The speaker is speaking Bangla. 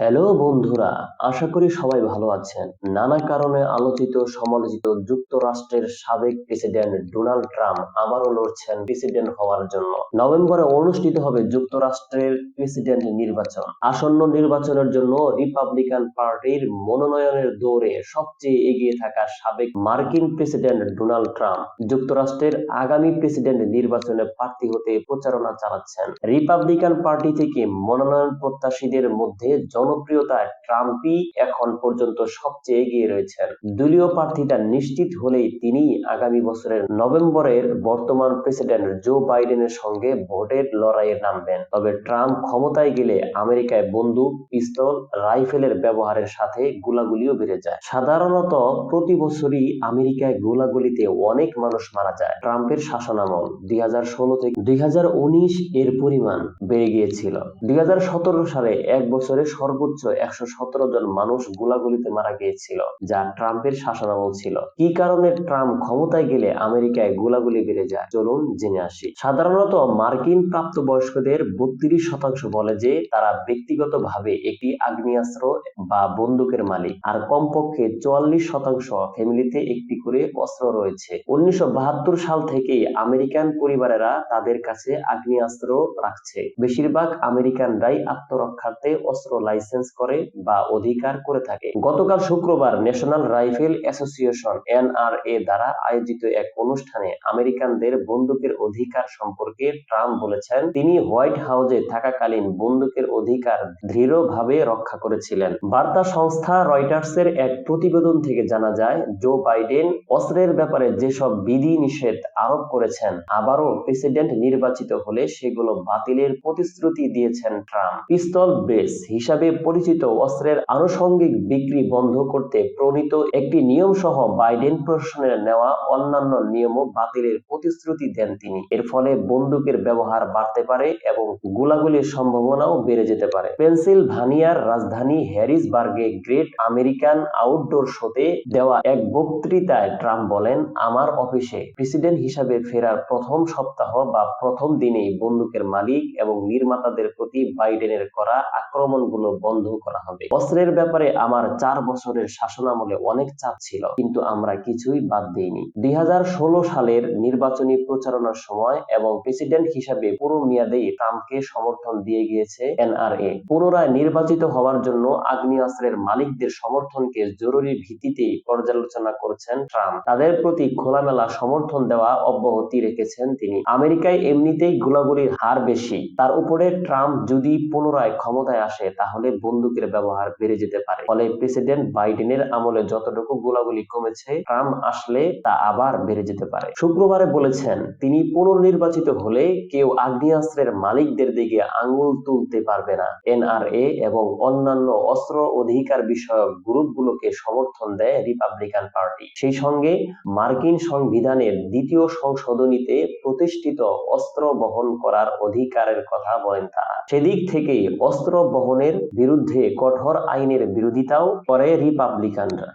হ্যালো বন্ধুরা, আশা করি সবাই ভালো আছেন। নানা কারণে আলোচিত, সমালোচিত যুক্তরাষ্ট্রের সাবেক প্রেসিডেন্ট ডোনাল্ড ট্রাম্প আবারও লড়ছেন প্রেসিডেন্ট হওয়ার জন্য। নভেম্বরে অনুষ্ঠিত হবে যুক্তরাষ্ট্রের প্রেসিডেন্ট নির্বাচন। আসন্ন নির্বাচনের জন্য রিপাবলিকান পার্টির মনোনয়নের দৌড়ে সবচেয়ে এগিয়ে থাকা সাবেক মার্কিন প্রেসিডেন্ট ডোনাল্ড ট্রাম্প যুক্তরাষ্ট্রের আগামী প্রেসিডেন্ট নির্বাচনে প্রার্থী হতে প্রচারণা চালাচ্ছেন। রিপাবলিকান পার্টি থেকে মনোনয়ন প্রত্যাশীদের মধ্যে জনপ্রিয়তায় ট্রাম্পই এখন পর্যন্ত সবচেয়ে এগিয়ে রয়েছেন। দলীয় প্রার্থীটা নিশ্চিত হলেই তিনি আগামী বছরের নভেম্বরের বর্তমান প্রেসিডেন্ট জো বাইডেনের সঙ্গে ভোটের লড়াইয়ে নামবেন। তবে ট্রাম্প ক্ষমতায় গেলে আমেরিকায় বন্দুক, পিস্তল, রাইফেলের ব্যবহারের সাথে গোলাগুলিও বেড়ে যায়। সাধারণত প্রতি বছরই আমেরিকায় গোলাগুলিতে অনেক মানুষ মারা যায়। ট্রাম্পের শাসনামল দুই হাজার ষোলো থেকে দুই হাজার উনিশ এর পরিমাণ বেড়ে গিয়েছিল। দুই হাজার সতেরো সালে এক বছরে সর্বোচ্চ একশো জন মানুষ গোলাগুলিতে মারা গিয়েছিল, যা ট্রাম্পের শাসনামল ছিল। কি কারণে ট্রাম্প ক্ষমতায় গেলে আমেরিকায় গোলাগুলি বেড়ে যায়? চলুন জেনে আসি। সাধারণত মার্কিন প্রাপ্তবয়স্কদের বত্রিশ শতাংশ বলে যে, তারা ব্যক্তিগতভাবে একটি আগ্নেয়াস্ত্র বা বন্দুকের মালিক। আর কমপক্ষে চুয়াল্লিশ শতাংশ ফ্যামিলিতে একটি করে অস্ত্র রয়েছে। উনিশশো বাহাত্তর সাল থেকে আমেরিকান পরিবারেরা তাদের কাছে আগ্নেয়াস্ত্র রাখছে। বেশিরভাগ আমেরিকানরাই আত্মরক্ষার্থে অস্ত্র লাইসেন্স করে বা অধিকার করে থাকে। গতকাল শুক্রবার ন্যাশনাল রাইফেল অ্যাসোসিয়েশন এনআরএ দ্বারা আয়োজিত এক অনুষ্ঠানে আমেরিকানদের বন্দুকের অধিকার সম্পর্কে ট্রাম্প বলেছেন, তিনি হোয়াইট হাউসে থাকাকালীন বন্দুকের অধিকার দৃঢ়ভাবে রক্ষা করেছিলেন। বার্তা সংস্থা রয়টার্সের এক প্রতিবেদন থেকে জানা যায়, জো বাইডেন অস্ত্রের ব্যাপারে যেসব বিধি নিষেধ আরোপ করেছেন, আবারও প্রেসিডেন্ট নির্বাচিত হলে সেগুলো বাতিলের প্রতিশ্রুতি দিয়েছেন ট্রাম্প। পিস্তল বেস হিসাবে পরিচিত অস্ত্রের আনুষঙ্গিক বিক্রি বন্ধ করতে প্রণীত একটি নিয়ম সহ বাইডেন প্রশাসনের নেওয়া অন্যান্য নিয়মও বাতিলের প্রতিশ্রুতি দেন তিনি। এর ফলে বন্দুকের ব্যবহার বাড়তে পারে এবং গোলাগুলির সম্ভাবনাও বেড়ে যেতে পারে। পেনসিলভানিয়ার রাজধানী হ্যারিসবার্গে গ্রেট আমেরিকান আউটডোর শোতে দেওয়া এক বক্তৃতায় ট্রাম্প বলেন, আমার অফিসে প্রেসিডেন্ট হিসাবে ফেরার প্রথম সপ্তাহ বা প্রথম দিনেই বন্দুকের মালিক এবং নির্মাতাদের প্রতি বাইডেনের করা আক্রমণগুলো বন্ধ করা হবে। অস্ত্রের ব্যাপারে আমার চার বছরের শাসনামলে অনেক চাপ ছিল, কিন্তু আমরা কিছুই বাদ দিইনি। দুই সালের নির্বাচনী প্রচারণার সময় এবং প্রেসিডেন্ট হিসাবে পুরো মেয়াদেই ট্রাম্পকে সমর্থন দিয়ে গিয়েছে এনআরএ। পুনরায় নির্বাচিত হওয়ার জন্য আগ্নেয়াস্ত্রের মালিকদের সমর্থনকে জরুরি ভিত্তিতে পর্যালোচনা করছেন ট্রাম্প। তাদের প্রতি খোলামেলা সমর্থন দেওয়া অব্যাহতি রেখেছেন তিনি। আমেরিকায় এমনিতেই গোলাগুলির হার বেশি। তার উপরে ট্রাম্প যদি পুনরায় ক্ষমতায় আসে, তাহলে বন্দুকের ব্যবহার বেড়ে যেতে পারে। ফলে প্রেসিডেন্ট বাইডেনের আমলে যতটুকু গোলাগুলি কমেছে, ট্রাম্প আসলে তা আবার বেড়ে যেতে পারে। শুক্রবারে বলেছেন, তিনি পুনর্নির্বাচিত হলে কেউ আগ্নেয়াস্ত্রের মালিকদের দিকে আঙ্গুল তুলতে পারবে না। এনআরএ এবং অন্যান্য অস্ত্র অধিকার বিষয়ক গ্রুপগুলোকে সমর্থন দেয় রিপাবলিকান পার্টি। সেই সঙ্গে মার্কিন সংবিধানের দ্বিতীয় সংশোধনীতে প্রতিষ্ঠিত অস্ত্র বহন করার অধিকারের কথা বলেন তারা। সেদিক থেকে অস্ত্র বহনের বিরুদ্ধে কঠোর আইনের বিরোধিতাও করে রিপাবলিকানরা।